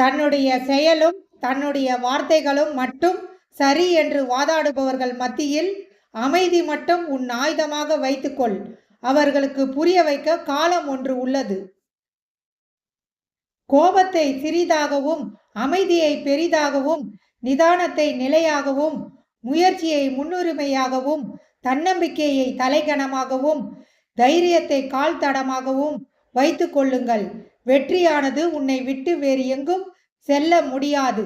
தன்னுடைய செயலும் தன்னுடைய வார்த்தைகளும் மட்டும் சரி என்று வாதாடுபவர்கள் மத்தியில் அமைதி மட்டும் உன் ஆயுதமாக வைத்துக்கொள். அவர்களுக்கு புரிய வைக்க காலம் ஒன்று உள்ளது. கோபத்தை சிறிதாகவும் அமைதியை பெரிதாகவும் நிதானத்தை நிலையாகவும் முயற்சியை முன்னுரிமையாகவும் தன்னம்பிக்கையை தலைகணமாகவும் தைரியத்தை கால் தடமாகவும் வைத்து கொள்ளுங்கள். வெற்றியானது உன்னை விட்டு வேறு எங்கும் செல்ல முடியாது.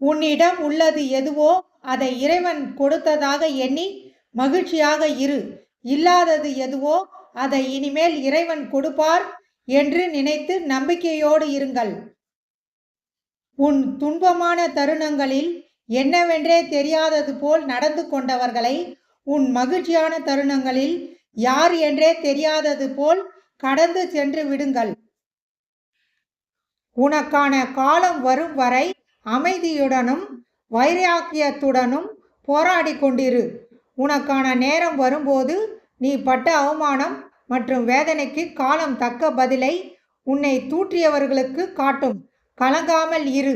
உன்னிடம் உள்ளது எதுவோ அதை இறைவன் கொடுத்ததாக எண்ணி மகிழ்ச்சியாக இரு. இல்லாதது எதுவோ அதை இனிமேல் இறைவன் கொடுப்பார் என்று நினைத்து நம்பிக்கையோடு இருங்கள். உன் துன்பமான தருணங்களில் என்னவென்றே தெரியாதது போல் நடந்து கொண்டவர்களை உன் மகிழ்ச்சியான தருணங்களில் யார் என்றே தெரியாதது போல் கடந்து சென்று விடுங்கள். உனக்கான காலம் வரும் வரை அமைதியுடனும் வைராக்கியத்துடனும் போராடி கொண்டிரு. உனக்கான நேரம் வரும்போது நீ பட்ட அவமானம் மற்றும் வேதனைக்கு காலம் தக்க பதிலை உன்னை தூற்றியவர்களுக்கு காட்டும். கலங்காமல் இரு.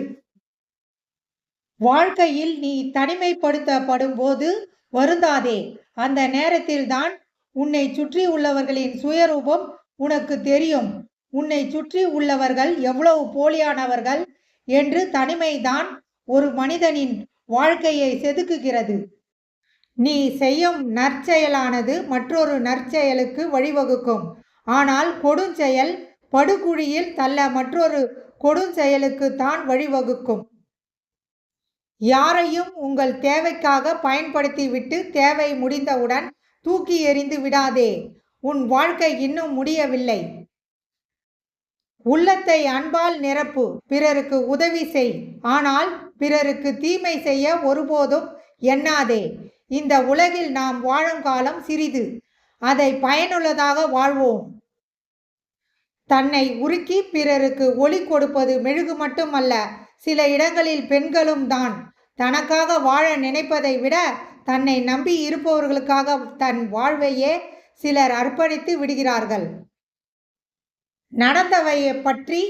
வாழ்க்கையில் நீ தனிமைப்படுத்தப்படும் போது வருந்தாதே. அந்த நேரத்தில்தான் உன்னை சுற்றி உள்ளவர்களின் சுயரூபம் உனக்கு தெரியும். உன்னை சுற்றி உள்ளவர்கள் எவ்வளவு போலியானவர்கள் என்று தனிமைதான் ஒரு மனிதனின் வாழ்க்கையை செதுக்குகிறது. நீ செய்யும் நற்செயலானது மற்றொரு நற்செயலுக்கு வழிவகுக்கும். ஆனால் கொடுஞ்செயல் படுகுழியில் தள்ள மற்றொரு கொடுஞ்செயலுக்கு தான் வழிவகுக்கும். யாரையும் உங்கள் தேவைக்காக பயன்படுத்திவிட்டு தேவை முடிந்தவுடன் தூக்கி எறிந்து விடாதே. உன் வாழ்க்கை இன்னும் முடியவில்லை. உள்ளத்தை அன்பால் நிரப்பு பிறருக்கு உதவி செய். ஆனால் பிறருக்கு தீமை செய்ய ஒருபோதும் எண்ணாதே. இந்த உலகில் நாம் வாழும் காலம் சிறிது. அதை பயனுள்ளதாக வாழ்வோம். தன்னை உருக்கி பிறருக்கு ஒளி கொடுப்பது மெழுகு மட்டுமல்ல சில இடங்களில் பெண்களும் தான். தனக்காக வாழ நினைப்பதை விட தன்னை நம்பி இருப்பவர்களுக்காக தன் வாழ்வையே சிலர் அர்ப்பணித்து விடுகிறார்கள். நடந்தவையை பற்றி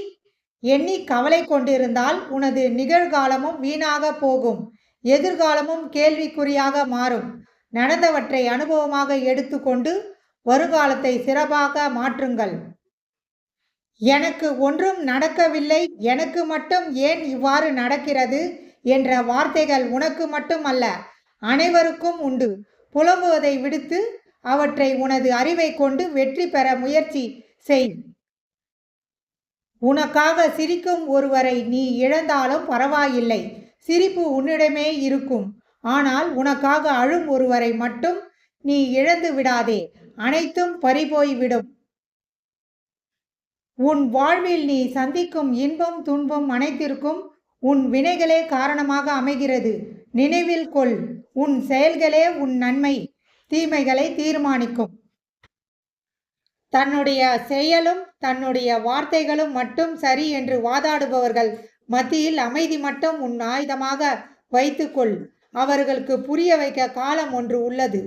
எண்ணி கவலை கொண்டிருந்தால் உனது நிகழ்காலமும் வீணாக போகும். எதிர்காலமும் கேள்விக்குறியாக மாறும். நடந்தவற்றை அனுபவமாக எடுத்துக்கொண்டு வருங்காலத்தை சிறப்பாக மாற்றுங்கள். எனக்கு ஒன்றும் நடக்கவில்லை. எனக்கு மட்டும் ஏன் இவ்வாறு நடக்கிறது என்ற வார்த்தைகள் உனக்கு மட்டும் அல்ல அனைவருக்கும் உண்டு. புலம்புவதை விடுத்து அவற்றை உனது அறிவை கொண்டு வெற்றி பெற முயற்சி செய். உனக்காக சிரிக்கும் ஒருவரை நீ இழந்தாலும் பரவாயில்லை. சிரிப்பு உன்னிடமே இருக்கும். ஆனால் உனக்காக அழும் ஒருவரை மட்டும் நீ இழந்து விடாதே. அனைத்தும் பறிபோய்விடும் உன் வாழ்வில் நீ சந்திக்கும் இன்பம் துன்பம் அனைத்திற்கும் உன் வினைகளே காரணமாக அமைகிறது. நினைவில் கொள் உன் செயல்களே உன் நன்மை. தீமைகளை தீர்மானிக்கும். தன்னுடைய செயலும் தன்னுடைய வார்த்தைகளும் மட்டும் சரி என்று வாதாடுபவர்கள் மத்தியில் அமைதி மட்டும் உன் ஆயுதமாக வைத்துக்கொள். அவர்களுக்கு புரிய வைக்க காலம் ஒன்று உள்ளது.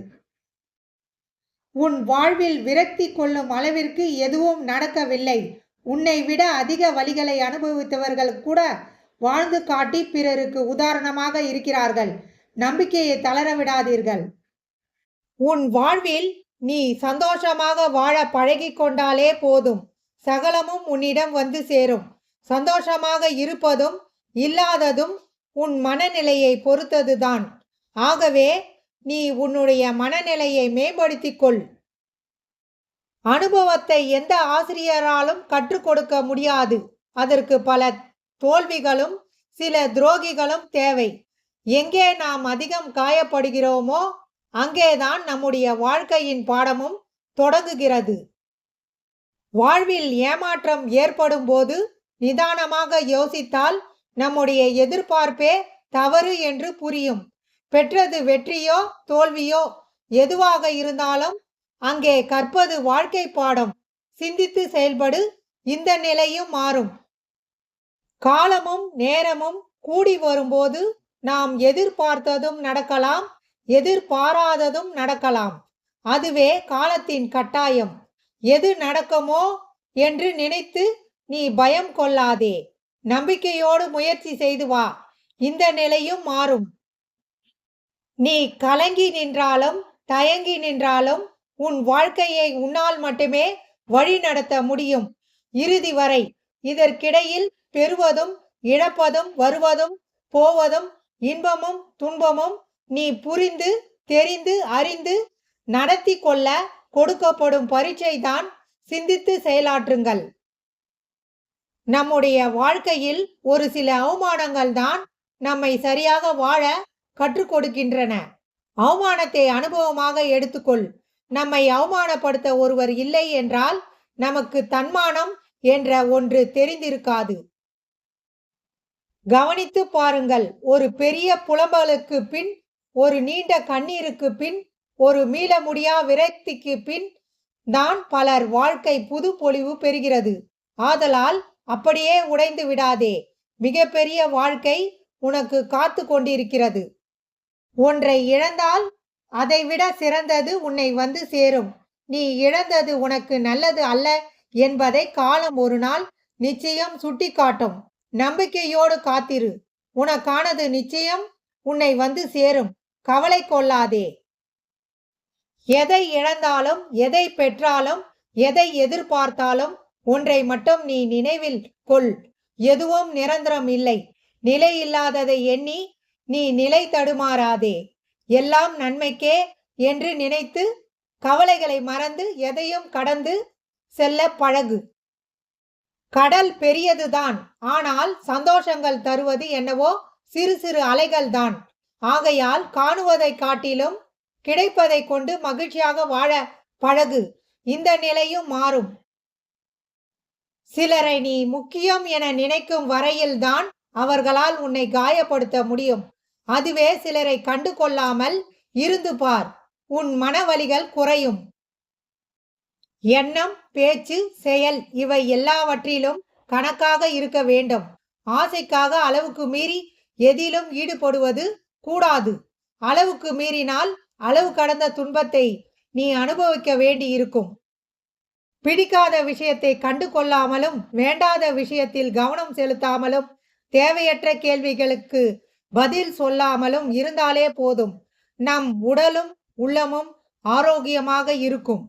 உன் வாழ்வில் விரக்தி கொள்ளும் அளவிற்கு எதுவும் நடக்கவில்லை. உன்னை விட அதிக வழிகளை அனுபவித்தவர்கள் கூட வாழ்ந்து காட்டி பிறருக்கு உதாரணமாக இருக்கிறார்கள். நம்பிக்கையை தளர விடாதீர்கள். உன் வாழ்வில் நீ சந்தோஷமாக வாழ பழகி கொண்டாலே போதும். சகலமும் உன்னிடம் வந்து சேரும். சந்தோஷமாக இருப்பதும் இல்லாததும் உன் மனநிலையை பொறுத்ததுதான். ஆகவே நீ உன்னுடைய மனநிலையை மேம்படுத்திக் கொள் அனுபவத்தை எந்த ஆசிரியராலும் கற்றுக் கொடுக்க முடியாது. அதற்கு பல தோல்விகளும் சில துரோகிகளும் தேவை. எங்கே நாம் அதிகம் காயப்படுகிறோமோ அங்கேதான் நம்முடைய வாழ்க்கையின் பாடமும் தொடங்குகிறது. வாழ்வில் ஏமாற்றம் ஏற்படும் போது நிதானமாக யோசித்தால் நம்முடைய எதிர்பார்ப்பே தவறு என்று புரியும். பெற்றது வெற்றியோ தோல்வியோ எதுவாக இருந்தாலும் அங்கே கற்பது வாழ்க்கை பாடம். சிந்தித்து செயல்படு இந்த நிலையும் மாறும். காலமும் நேரமும் கூடி வரும்போது நாம் எதிர்பார்த்ததும் நடக்கலாம் எதிர்பாராததும் நடக்கலாம். அதுவே காலத்தின் கட்டாயம். எது நடக்குமோ என்று நினைத்து நீ பயம் கொள்ளாதே. நம்பிக்கையோடு முயற்சி செய்து வா. இந்த நிலையும் மாறும். நீ கலங்கி நின்றாலும் தயங்கி நின்றாலும் உன் வாழ்க்கையை உன்னால் மட்டுமே வழி நடத்த முடியும். இறுதி வரை இதற்கிடையில் பெறுவதும் இழப்பதும் வருவதும் போவதும் இன்பமும் துன்பமும் நீ புரிந்து தெரிந்து அறிந்து நடத்தி கொள்ள கொடுக்கப்படும் பரீட்சை தான் சிந்தித்து செயலாற்றுங்கள். நம்முடைய வாழ்க்கையில் ஒரு சில அவமானங்கள் தான் நம்மை சரியாக வாழ கற்றுக் கொடுக்கின்றன. அவமானத்தை அனுபவமாக எடுத்துக்கொள். நம்மை அவமானப்படுத்த ஒருவர் இல்லை என்றால் நமக்கு தன்மானம் என்ற ஒன்று தெரிந்திருக்காது. கவனித்து பாருங்கள் ஒரு பெரிய புலம்பலுக்கு பின் ஒரு நீண்ட கண்ணீருக்கு பின் ஒரு மீள முடியா விரக்திக்கு பின் தான் பலர் வாழ்க்கை புது பொலிவு பெறுகிறது. ஆதலால் அப்படியே உடைந்து விடாதே. மிகப்பெரிய வாழ்க்கை உனக்கு காத்து கொண்டிருக்கிறது. ஒன்றை இழந்தால் அதைவிட சிறந்தது உன்னை வந்து சேரும். நீ இழந்தது உனக்கு நல்லது அல்ல என்பதை காலம் ஒரு நாள் நிச்சயம் சுட்டிக்காட்டும். நம்பிக்கையோடு காத்திரு. உனக்கானது நிச்சயம் உன்னை வந்து சேரும். கவலை கொள்ளாதே. எதை இழந்தாலும் எதை பெற்றாலும் எதை எதிர்பார்த்தாலும் ஒன்றை மட்டும் நீ நினைவில் கொள். எதுவும் நிரந்தரம் இல்லை. நிலை இல்லாததை எண்ணி நீ நிலை தடுமாறாதே. எல்லாம் நன்மைக்கே என்று நினைத்து கவலைகளை மறந்து எதையும் கடந்து செல்ல பழகு. கடல் பெரியதுதான். ஆனால் சந்தோஷங்கள் தருவது என்னவோ சிறு சிறு அலைகள்தான். ஆகையால் காணுவதை காட்டிலும் கிடைப்பதை கொண்டு மகிழ்ச்சியாக வாழ பழகு. இந்த நிலையும் மாறும். சிலரை நீ முக்கியம் என நினைக்கும் வரையில்தான் அவர்களால் உன்னை காயப்படுத்த முடியும். அதுவே சிலரை கண்டு கொள்ளாமல் இருந்து பார். உன் மனவலிகள் குறையும். எண்ணம் பேச்சு செயல் இவை எல்லாவற்றிலும் கணக்காக இருக்க வேண்டும். ஆசைக்காக அளவுக்கு மீறி எதிலும் ஈடுபடுவது கூடாது. அளவுக்கு மீறினால் அளவு கடந்த துன்பத்தை நீ அனுபவிக்க வேண்டியிருக்கும். பிடிக்காத விஷயத்தை கண்டு கொள்ளாமலும் வேண்டாத விஷயத்தில் கவனம் செலுத்தாமலும் தேவையற்ற கேள்விகளுக்கு பதில் சொல்லாமலும் இருந்தாலே போதும். நம் உடலும் உள்ளமும் ஆரோக்கியமாக இருக்கும்.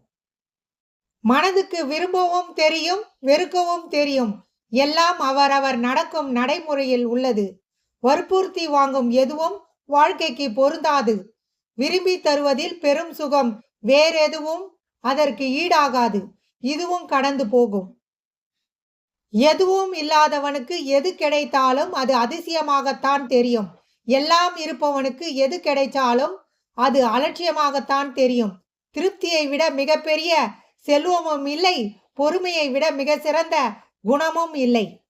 மனதுக்கு விரும்பவும் தெரியும் வெறுக்கவும் தெரியும். எல்லாம் அவரவர் நடக்கும் நடைமுறையில் உள்ளது. வற்புறுத்தி வாங்கும் எதுவும் வாழ்க்கைக்கு பொருந்தாது. விரும்பி தருவதில் பெரும் சுகம் வேறெதுவும் அதற்கு ஈடாகாது. இதுவும் கடந்து போகும். எதுவும் இல்லாதவனுக்கு எது கிடைத்தாலும் அது அதிசயமாகத்தான் தெரியும். எல்லாம் இருப்பவனுக்கு எது கிடைத்தாலும் அது அலட்சியமாகத்தான் தெரியும். திருப்தியை விட மிகப்பெரிய செல்வமும் இல்லை பொறுமையை விட மிக சிறந்த குணமும் இல்லை.